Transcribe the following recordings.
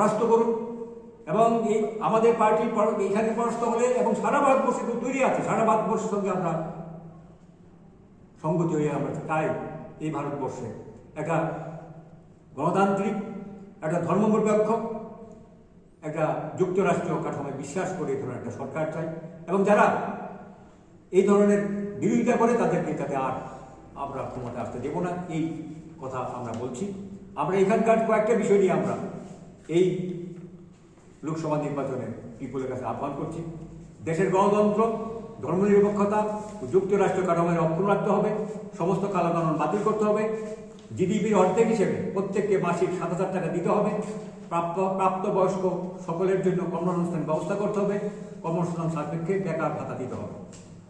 পরাস্ত করুন এবং এই আমাদের পার্টির পর- এইখানে পরাস্ত হলে এবং সারা ভারতবর্ষে কেউ তৈরি আছে, সারা ভারতবর্ষের সঙ্গে আমরা সঙ্গতি হয়ে আমরা তাই এই ভারতবর্ষে। একটা গণতান্ত্রিক, একটা ধর্মনিরপেক্ষ একটা যুক্তরাষ্ট্রীয় কাঠামোয় বিশ্বাস করে ধরনের একটা সরকার চাই এবং যারা এই ধরনের বিরোধিতা করে তাদেরকে যাতে আর আমরা ক্ষমতা আসতে দেব না, এই কথা আমরা বলছি। আমরা এখানকার কয়েকটা বিষয় নিয়ে আমরা এই লোকসভা নির্বাচনে পিপুলের কাছে আহ্বান করছি। দেশের গণতন্ত্র ধর্মনিরপেক্ষতা যুক্তরাষ্ট্র কাঠামোয় অক্ষুণ্ণ রাখতে হবে, সমস্ত কালাকানুন বাতিল করতে হবে। জিডিপির অর্ধেক হিসেবে প্রত্যেককে মাসিক সাত হাজার টাকা দিতে হবে। প্রাপ্ত, প্রাপ্তবয়স্ক সকলের জন্য কর্মসংস্থান ব্যবস্থা করতে হবে। কর্মসংস্থান সাপেক্ষে বেকার ভাতা দিতে হবে।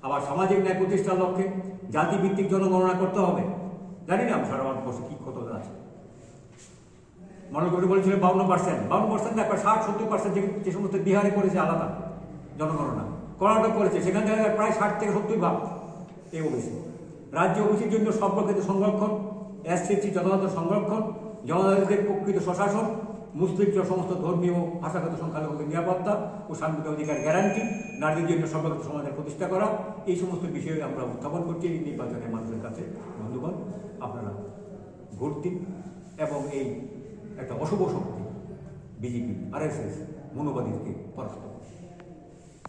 আবার সামাজিক ন্যায় প্রতিষ্ঠার লক্ষ্যে জাতিভিত্তিক জনগণনা করতে হবে। জানি না সারা ভারতবর্ষে কী কত আছে? মনে করে বলেছিল বাউন্ন পার্সেন্ট বাউন্ন পার্সেন্ট প্রায় ষাট, সত্তর পার্সেন্ট যে সমস্ত বিহারে করেছে আলাদা জনগণনা কর্ণাটক করেছে, সেখান থেকে প্রায় ষাট থেকে সত্তর ভাগ এই ওবিসি রাজ্য ওবিসির জন্য প্রকৃত সংরক্ষণ এসসিসি যথাযথ সংরক্ষণ, জনজাতিদের প্রকৃত স্বশাসন, মুসলিম সমস্ত ধর্মীয় ভাষাগত সংখ্যালঘুদের নিরাপত্তা ও শান্তিত অধিকার গ্যারান্টি নারীদের জন্য সর্বগত সমাজের প্রতিষ্ঠা করা, এই সমস্ত বিষয়ে আমরা উত্থাপন করছি এই নির্বাচনে মানুষের কাছে। বন্ধুগণ, আপনারা ভোট দিন এবং এই একটা অশুভ শক্তি বিজেপি আর এস এস মনোবাদীকে পরাস্ত করুন।